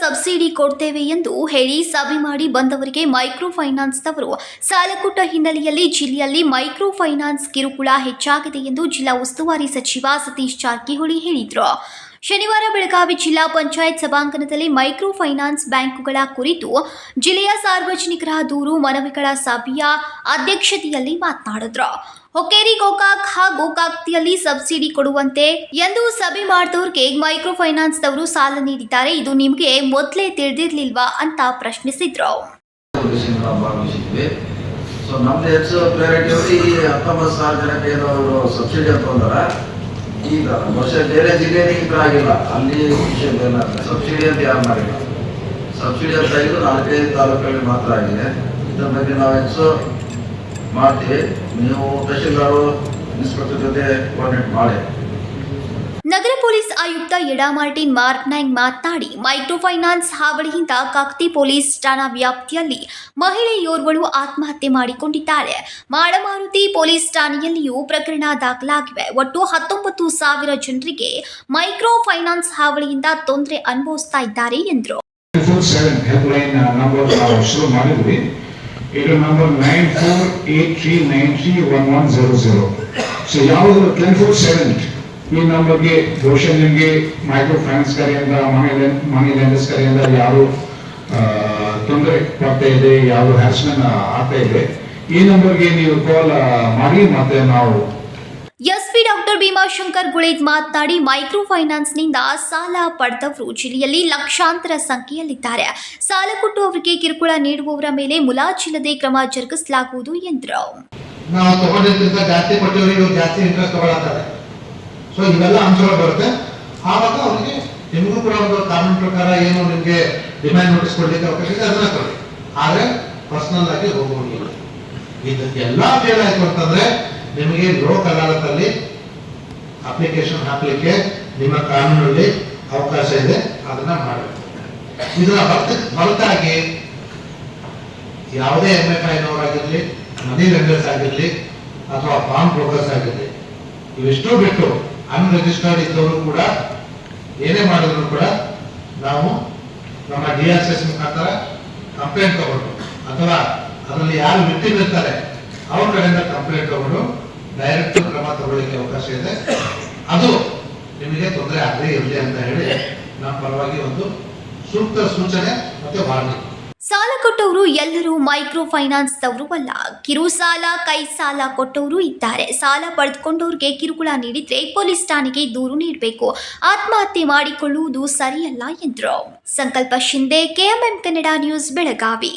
Subsidy ಕೊಡ್ತೇವೆ ಎಂದು ಹೇಳಿ ಸಭೆ ಮಾಡಿ ಬಂದವರಿಗೆ ಮೈಕ್ರೋ ಫೈನಾನ್ಸ್ನವರು ಸಾಲ ಕೊಟ್ಟ ಹಿನ್ನೆಲೆಯಲ್ಲಿ ಜಿಲ್ಲೆಯಲ್ಲಿ ಮೈಕ್ರೋ ಫೈನಾನ್ಸ್ ಕಿರುಕುಳ ಹೆಚ್ಚಾಗಿದೆ ಎಂದು ಜಿಲ್ಲಾ ಉಸ್ತುವಾರಿ ಸಚಿವ ಸತೀಶ್ ಜಾರಕಿಹೊಳಿ ಹೇಳಿದರು. ಶನಿವಾರ ಬೆಳಗಾವಿ ಜಿಲ್ಲಾ ಪಂಚಾಯತ್ ಸಭಾಂಗಣದಲ್ಲಿ ಮೈಕ್ರೋ ಫೈನಾನ್ಸ್ ಬ್ಯಾಂಕುಗಳ ಕುರಿತು ಜಿಲ್ಲೆಯ ಸಾರ್ವಜನಿಕರ ದೂರು, ಮನವಿಗಳ ಸಭೆಯ ಅಧ್ಯಕ್ಷತೆಯಲ್ಲಿ ಮಾತನಾಡಿದ್ರು. ಹೊಕ್ಕೇರಿ, ಗೋಕಾಕ್ ಹಾಗೂ ಕಾಕ್ತಿಯಲ್ಲಿ ಸಬ್ಸಿಡಿ ಕೊಡುವಂತೆ ಎಂದು ಸಭೆ ಮಾಡಿದವ್ರಿಗೆ ಮೈಕ್ರೋ ಫೈನಾನ್ಸ್ದವರು ಸಾಲ ನೀಡಿದ್ದಾರೆ. ಇದು ನಿಮಗೆ ಮೊದಲೇ ತಿಳಿದಿರ್ಲಿಲ್ವಾ ಅಂತ ಪ್ರಶ್ನಿಸಿದ್ರು. ಸೊ ನಮ್ದು ಹೆಚ್ಚು ಪ್ರಯಾರಿಟಿ ಹತ್ತೊಂಬತ್ತು ಸಾವಿರ ಜನಕ್ಕೆ ಅವರು ಸಬ್ಸಿಡಿ ಅಂತ ಈಗ ವರ್ಷ ಬೇರೆ ಜಿಲ್ಲೆಯಲ್ಲಿ ಈ ಥರ ಆಗಿಲ್ಲ. ಅಲ್ಲಿ ಸಬ್ಸಿಡಿ ಅಂತ ಯಾರು ಮಾಡಿಲ್ಲ. ಸಬ್ಸಿಡಿ ಅಂತ ಇದು ನಾಲ್ಕೈದು ತಾಲೂಕಲ್ಲಿ ಮಾತ್ರ ಆಗಿದೆ. ಇದರ ಬಗ್ಗೆ ನಾವು ಹೆಚ್ಚು ಮಾಡ್ತೀವಿ. ನೀವು ತಹಶೀಲ್ದಾರು, ಇನ್ಸ್ಪೆಕ್ಟರ್ ಜೊತೆ ಕೋಆರ್ಡಿನೇಟ್ ಮಾಡಿ. ನಗರ ಪೊಲೀಸ್ ಆಯುಕ್ತ ಎಡಾ ಮಾರ್ಟಿನ್ ಮಾರ್ಕ್ನೈಂಗ್ ಮಾತನಾಡಿ, ಮೈಕ್ರೋ ಫೈನಾನ್ಸ್ ಹಾವಳಿಯಿಂದ ಕಾಕ್ತಿ ಪೊಲೀಸ್ ಠಾಣಾ ವ್ಯಾಪ್ತಿಯಲ್ಲಿ ಮಹಿಳೆಯೋರ್ವಳು ಆತ್ಮಹತ್ಯೆ ಮಾಡಿಕೊಂಡಿದ್ದಾರೆ. ಮಾಳಮಾರುತಿ ಪೊಲೀಸ್ ಠಾಣೆಯಲ್ಲಿಯೂ ಪ್ರಕರಣ ದಾಖಲಾಗಿವೆ. ಒಟ್ಟು ಹತ್ತೊಂಬತ್ತು ಸಾವಿರ ಜನರಿಗೆ ಮೈಕ್ರೋ ಫೈನಾನ್ಸ್ ಹಾವಳಿಯಿಂದ ತೊಂದರೆ ಅನುಭವಿಸ್ತಾ ಇದ್ದಾರೆ ಎಂದರು. ಸೊ ಯಾವುದು ಟ್ವೆಂಟಿ ಫೋರ್ ಸೆವೆನ್ ಈ ನಂಬರ್ಗೆ ಬಹುಶಃ ನಿಮಗೆ ಮೈಕ್ರೋ ಫೈನಾನ್ಸ್ ಕರೆಯಿಂದ ಮನಿ ಮನಿ ಲೆಂಡರ್ಸ್ ಕರೆಯಿಂದ ಯಾರು ತೊಂದರೆ ಕೊಡ್ತಾ ಇದೆ ಯಾರು ಹ್ಯಾಸ್ಮೆಂಟ್ ಆಗ್ತಾ ಇದೆ ಈ ನಂಬರ್ಗೆ ನೀವು ಕಾಲ್ ಮಾಡಿ ಮತ್ತೆ ನಾವು ಎಸ್ಪಿ ಡಾಕ್ಟರ್ ಭೀಮಾಶಂಕರ್ ಗುಳೇದ್ ಮಾತನಾಡಿ ಮೈಕ್ರೋ ಫೈನಾನ್ಸ್ನಿಂದ ಸಾಲ ಪಡೆದವರು ಜಿಲ್ಲೆಯಲ್ಲಿ ಲಕ್ಷಾಂತರ ಸಂಖ್ಯೆಯಲ್ಲಿದ್ದಾರೆ. ಸಾಲ ಕೊಟ್ಟು ಅವರಿಗೆ ಕಿರುಕುಳ ನೀಡುವವರ ಮೇಲೆ ಮುಲಾಜಿಲ್ಲದೆ ಕ್ರಮ ಜರುಗಿಸಲಾಗುವುದು ಎಂದರು. ನಾವು ತಗೊಂಡಿದ್ರಿಂದ ಜಾಸ್ತಿ ಜಾಸ್ತಿ ಇಂಟ್ರೆಸ್ಟ್ ತಗೊಳತ್ತಾರೆ. ಸೊ ಇವೆಲ್ಲ ಅಂಶಗಳು ಬರುತ್ತೆ. ಆವಾಗ ಅವ್ರಿಗೆ ನಿಮಗೂ ಕೂಡ ಒಂದು ಕಾನೂನು ಪ್ರಕಾರ ಏನು ನಿಮಗೆ ಡಿಮ್ಯಾಂಡ್ ನೋಟಿಸ್ ಕೊಡ್ಲಿಕ್ಕೆ ಅವಕಾಶ ಇದೆ, ಅದನ್ನ ಕೊಡಿ. ಆದ್ರೆ ಪರ್ಸನಲ್ ಆಗಿ ಹೋಗುವಂಗಿಲ್ಲ ಇದಕ್ಕೆಲ್ಲ ಆಯ್ತು ಅಂತಂದ್ರೆ, ನಿಮಗೆ ಲೋಕ್ ಅದಾಲತಲ್ಲಿ ಅಪ್ಲಿಕೇಶನ್ ಹಾಕ್ಲಿಕ್ಕೆ ನಿಮ್ಮ ಕಾನೂನಲ್ಲಿ ಅವಕಾಶ ಇದೆ, ಅದನ್ನ ಮಾಡಬೇಕು. ಹೊರತು, ಹೊರತಾಗಿ ಯಾವುದೇ ಎಂ ಎಫ್ ಐನವರಾಗಿರ್ಲಿ ಮನಿ ಲೆಂಡರ್ಸ್ ಆಗಿರ್ಲಿ, ಅಥವಾ ಫಾರ್ಮ್ ಬ್ರೋಕರ್ಸ್ ಆಗಿರ್ಲಿ, ಇವೆಷ್ಟು ಬಿಟ್ಟು ಅನ್ರಿಜಿಸ್ಟರ್ಡ್ ಇದ್ದವರು ಕೂಡ ಏನೇ ಮಾಡಿದ್ರು ಕೂಡ ನಾವು ನಮ್ಮ ಡಿ ಎಸ್ ಎಸ್ ಮುಖಾಂತರ ಕಂಪ್ಲೇಂಟ್ ತಗೊಂಡು, ಅಥವಾ ಅದರಲ್ಲಿ ಯಾರು ಇರ್ತಾರೆ ಅವ್ರ ಕಡೆಯಿಂದ ಕಂಪ್ಲೇಂಟ್ ತಗೊಂಡು ಡೈರೆಕ್ಟ್ ಕ್ರಮ ತಗೊಳ್ಳಿಕ್ಕೆ ಅವಕಾಶ ಇದೆ. ಅದು ನಿಮಗೆ ತೊಂದರೆ ಆಗದೆ ಇರಲಿ ಅಂತ ಹೇಳಿ, ನಮ್ಮ ಪರವಾಗಿ ಒಂದು ಸೂಕ್ತ ಸೂಚನೆ ಮತ್ತೆ ವಾರ್ನಿಂಗ್ ಸಾಲ ಕೊಟ್ಟವರು ಎಲ್ಲರೂ ಮೈಕ್ರೋ ಫೈನಾನ್ಸ್ದವರು ಅಲ್ಲ. ಕಿರು ಸಾಲ, ಕೈ ಸಾಲ ಕೊಟ್ಟವರು ಇದ್ದಾರೆ. ಸಾಲ ಪಡೆದುಕೊಂಡವ್ರಿಗೆ ಕಿರುಕುಳ ನೀಡಿದ್ರೆ ಪೊಲೀಸ್ ಠಾಣೆಗೆ ದೂರು ನೀಡಬೇಕು. ಆತ್ಮಹತ್ಯೆ ಮಾಡಿಕೊಳ್ಳುವುದು ಸರಿಯಲ್ಲ ಎಂದರು. Sankalp Shinde KMM Kannada news, Belagavi.